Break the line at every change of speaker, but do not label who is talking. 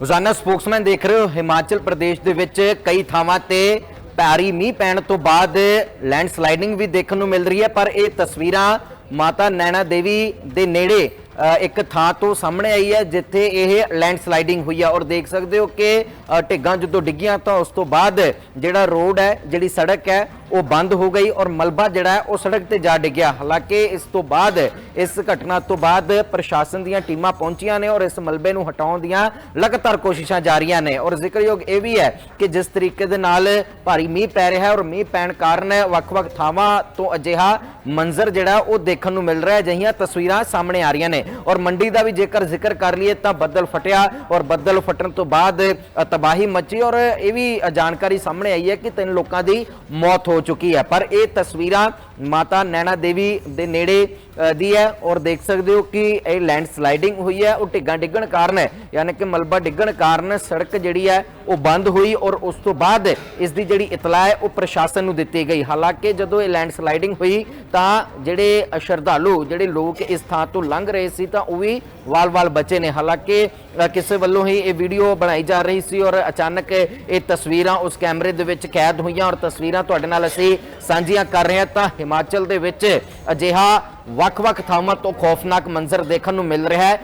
ਰੋਜ਼ਾਨਾ ਸਪੋਕਸਮੈਨ ਦੇਖ ਰਹੇ ਹੋ ਹਿਮਾਚਲ ਪ੍ਰਦੇਸ਼ ਦੇ ਵਿੱਚ ਕਈ ਥਾਵਾਂ ਤੇ ਭਾਰੀ ਮੀਂਹ ਪੈਣ ਤੋਂ ਬਾਅਦ ਲੈਂਡ ਸਲਾਈਡਿੰਗ ਵੀ ਦੇਖਣ ਨੂੰ ਮਿਲ ਰਹੀ ਹੈ, ਪਰ ਇਹ ਤਸਵੀਰਾਂ ਮਾਤਾ ਨੈਣਾ ਦੇਵੀ ਦੇ ਨੇੜੇ ਇੱਕ ਥਾਂ ਤੋਂ ਸਾਹਮਣੇ ਆਈ ਹੈ, ਜਿੱਥੇ ਇਹ ਲੈਂਡ ਸਲਾਈਡਿੰਗ ਹੋਈ ਹੈ। ਔਰ ਦੇਖ ਸਕਦੇ ਹੋ ਕਿ ਢਿੱਗਾਂ ਜਦੋਂ ਡਿੱਗੀਆਂ ਤਾਂ ਉਸ ਤੋਂ ਬਾਅਦ ਜਿਹੜਾ ਰੋਡ ਹੈ, ਜਿਹੜੀ ਸੜਕ ਹੈ ਉਹ ਬੰਦ ਹੋ ਗਈ ਔਰ ਮਲਬਾ ਜਿਹੜਾ ਉਹ ਸੜਕ ਤੇ ਜਾ ਡਿੱਗਿਆ। ਹਾਲਾਂਕਿ ਇਸ ਤੋਂ ਬਾਅਦ, ਇਸ ਘਟਨਾ ਤੋਂ ਬਾਅਦ ਪ੍ਰਸ਼ਾਸਨ ਦੀਆਂ ਟੀਮਾਂ ਪਹੁੰਚੀਆਂ ਨੇ ਔਰ ਇਸ ਮਲਬੇ ਨੂੰ ਹਟਾਉਣ ਦੀਆਂ ਲਗਾਤਾਰ ਕੋਸ਼ਿਸ਼ਾਂ ਜਾਰੀਆਂ ਨੇ। ਔਰ ਜ਼ਿਕਰਯੋਗ ਇਹ ਵੀ ਹੈ ਕਿ ਜਿਸ ਤਰੀਕੇ ਦੇ ਨਾਲ ਭਾਰੀ ਮੀਂਹ ਪੈ ਰਿਹਾ ਹੈ ਔਰ ਮੀਂਹ ਪੈਣ ਕਾਰਨ ਵੱਖ-ਵੱਖ ਥਾਵਾਂ ਤੋਂ ਅਜਿਹਾ ਮੰਜ਼ਰ ਜਿਹੜਾ ਉਹ ਦੇਖਣ ਨੂੰ ਮਿਲ ਰਿਹਾ ਹੈ। ਅਜਿਹੀਆਂ ਤਸਵੀਰਾਂ ਸਾਹਮਣੇ ਆ ਰਹੀਆਂ ਨੇ ਔਰ ਮੰਡੀ ਦਾ ਵੀ ਜੇਕਰ ਜ਼ਿਕਰ ਕਰ ਲਈਏ ਤਾਂ ਬੱਦਲ ਫਟਿਆ ਔਰ ਬੱਦਲ ਫਟਣ ਤੋਂ ਬਾਅਦ ਤਬਾਹੀ ਮੱਚੀ ਔਰ ਇਹ ਵੀ ਜਾਣਕਾਰੀ ਸਾਹਮਣੇ ਆਈ ਹੈ ਕਿ ਤਿੰਨ ਲੋਕਾਂ ਦੀ ਮੌਤ ਹੋ ਚੁੱਕੀ ਹੈ। ਪਰ ਇਹ ਤਸਵੀਰਾਂ ਮਾਤਾ ਨੈਣਾ ਦੇਵੀ ਦੇ ਨੇੜੇ ਦੀ ਹੈ ਔਰ ਦੇਖ ਸਕਦੇ ਹੋ ਕਿ ਇਹ ਲੈਂਡ ਸਲਾਈਡਿੰਗ ਹੋਈ ਹੈ, ਉਹ ਢਿੱਗਾਂ ਡਿੱਗਣ ਕਾਰਨ ਹੈ, ਯਾਨੀ ਕਿ ਮਲਬਾ ਡਿੱਗਣ ਕਾਰਨ ਸੜਕ ਜਿਹੜੀ ਹੈ, ਉਹ ਬੰਦ ਹੋਈ ਔਰ ਉਸ ਤੋਂ ਬਾਅਦ ਇਸ ਦੀ ਜਿਹੜੀ ਇਤਲਾਹ ਹੈ, ਉਹ ਪ੍ਰਸ਼ਾਸਨ ਨੂੰ ਦਿੱਤੀ ਗਈ। ਹਾਲਾਂਕਿ ਜਦੋਂ ਇਹ ਲੈਂਡ ਸਲਾਈਡਿੰਗ ਹੋਈ, ਤਾਂ ਜਿਹੜੇ ਸ਼ਰਧਾਲੂ, ਜਿਹੜੇ ਲੋਕ ਇਸ ਥਾਂ ਤੋਂ ਲੰਘ ਰਹੇ ਸੀ, ਤਾਂ ਉਹ ਵੀ ਵਾਲ-ਵਾਲ ਬਚੇ ਨੇ। ਹਾਲਾਂਕਿ ਕਿਸੇ ਵੱਲੋਂ ਹੀ ਇਹ ਵੀਡੀਓ ਬਣਾਈ ਜਾ ਰਹੀ ਸੀ ਔਰ ਅਚਾਨਕ ਇਹ ਤਸਵੀਰਾਂ ਉਸ ਕੈਮਰੇ ਦੇ ਵਿੱਚ ਕੈਦ ਹੋਈਆਂ ਔਰ ਤਸਵੀਰਾਂ ਤੁਹਾਡੇ ਨਾਲ ਅਸੀਂ ਸਾਂਝੀਆਂ ਕਰ ਰਹੇ ਹਾਂ, ਤਾਂ ਹਿਮਾਚਲ ਦੇ ਵਿੱਚ ਅਜਿਹਾ ਵੱਖ-ਵੱਖ ਥਾਵਾਂ ਤੋਂ ਖੌਫਨਾਕ ਮੰਜ਼ਰ ਦੇਖਣ ਨੂੰ ਮਿਲ ਰਿਹਾ ਹੈ।